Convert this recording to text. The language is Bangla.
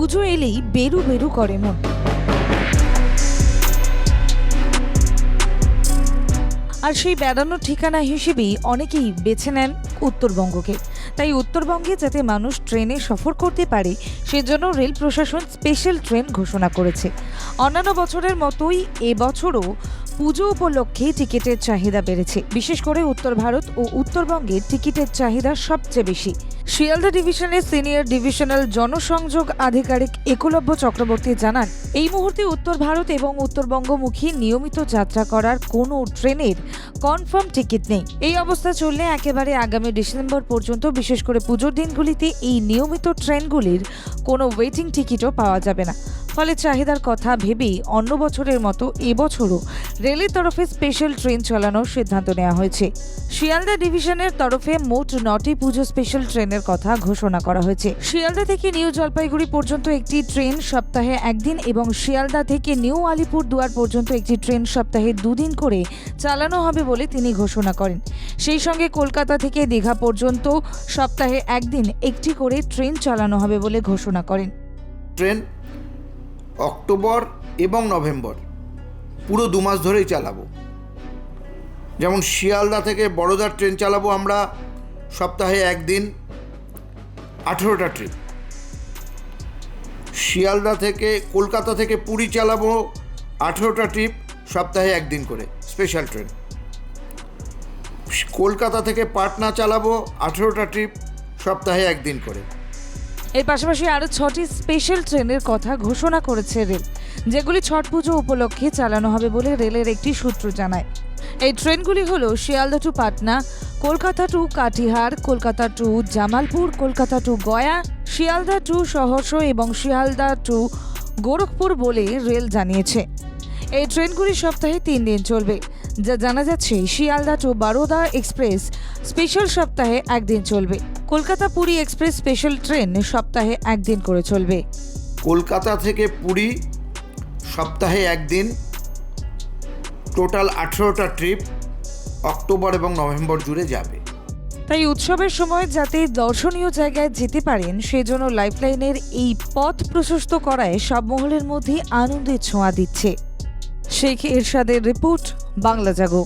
পুজো এলেই বেরু বেরু করে মন। আর সেই বেড়ানোর ঠিকানা হিসেবেই অনেকেই বেছে নেন উত্তরবঙ্গকে। তাই উত্তরবঙ্গে যাতে মানুষ ট্রেনে সফর করতে পারে, সেজন্য রেল প্রশাসন স্পেশাল ট্রেন ঘোষণা করেছে। অন্যান্য বছরের মতোই এবছরও পুজো উপলক্ষে টিকিটের চাহিদা বেড়েছে। বিশেষ করে উত্তর ভারত ও উত্তরবঙ্গে টিকিটের চাহিদা সবচেয়ে বেশি। শিয়ালদা ডিভিশনের সিনিয়র ডিভিশনাল জনসংযোগ আধিকারিক একলব্য চক্রবর্তী জানান, এই মুহূর্তে উত্তর ভারত এবং উত্তরবঙ্গমুখী নিয়মিত যাত্রা করার কোনো ট্রেনের কনফার্ম টিকিট নেই। এই অবস্থা চললে একেবারে আগামী ডিসেম্বর পর্যন্ত বিশেষ করে পুজোর দিনগুলিতে এই নিয়মিত ট্রেনগুলির কোনো ওয়েটিং টিকিটও পাওয়া যাবে না। ফলে চাহিদার কথা ভেবেই অন্য বছরের মতো এবছরও রেলের তরফে স্পেশাল ট্রেন চালানোর সিদ্ধান্ত নেওয়া হয়েছে। শিয়ালদা ডিভিশনের তরফে মোট নটি পুজো স্পেশাল ট্রেনের কথা ঘোষণা করা হয়েছে। শিয়ালদা থেকে নিউ জলপাইগুড়ি পর্যন্ত একটি ট্রেন সপ্তাহে একদিন এবং শিয়ালদা থেকে নিউ আলিপুর দুয়ার পর্যন্ত একটি ট্রেন সপ্তাহে দুদিন করে চালানো হবে বলে তিনি ঘোষণা করেন। সেই সঙ্গে কলকাতা থেকে দীঘা পর্যন্ত সপ্তাহে একদিন একটি করে ট্রেন চালানো হবে বলে ঘোষণা করেন। ট্রেন অক্টোবর এবং নভেম্বর। পুরো দু মাস ধরেই চালাবো। যেমন শিয়ালদা থেকে বড়োদার ট্রেন চালাবো আমরা সপ্তাহে একদিন, আঠেরোটা ট্রিপ শিয়ালদা থেকে কলকাতা থেকে পুরী চালাবো আঠেরোটা ট্রিপ সপ্তাহে একদিন করে, স্পেশাল ট্রেন। কলকাতা থেকে পাটনা চালাবো আঠেরোটা ট্রিপ সপ্তাহে একদিন করে। এর পাশাপাশি আরও ছটি স্পেশাল ট্রেনের কথা ঘোষণা করেছে রেল, যেগুলি ছট পুজো উপলক্ষে চালানো হবে বলে রেলের একটি সূত্র জানায়। এই ট্রেনগুলি হল Sealdah to Patna, Kolkata to Katihar, Kolkata to Jamalpur, Kolkata to Gaya, Sealdah to Saharsa এবং শিয়ালদা টু গোরখপুর বলে রেল জানিয়েছে। এই ট্রেনগুলি সপ্তাহে তিন দিন চলবে, যা জানা যাচ্ছে Sealdah to Baroda express special সপ্তাহে একদিন চলবে। Kolkata Puri express special train সপ্তাহে একদিন করে চলবে। কলকাতা থেকে পুরী সপ্তাহে একদিন টোটাল আঠেরোটা ট্রিপ অক্টোবর এবং নভেম্বর জুড়ে যাবে। তাই উৎসবের সময় যাতে দর্শনীয় জায়গায় যেতে পারেন সেজন্য লাইফলাইনের এই পথ প্রশস্ত করায় সব মহলের মধ্যে আনন্দের ছোঁয়া দিচ্ছে। শেখ এরশাদের রিপোর্ট বাংলা জাগো।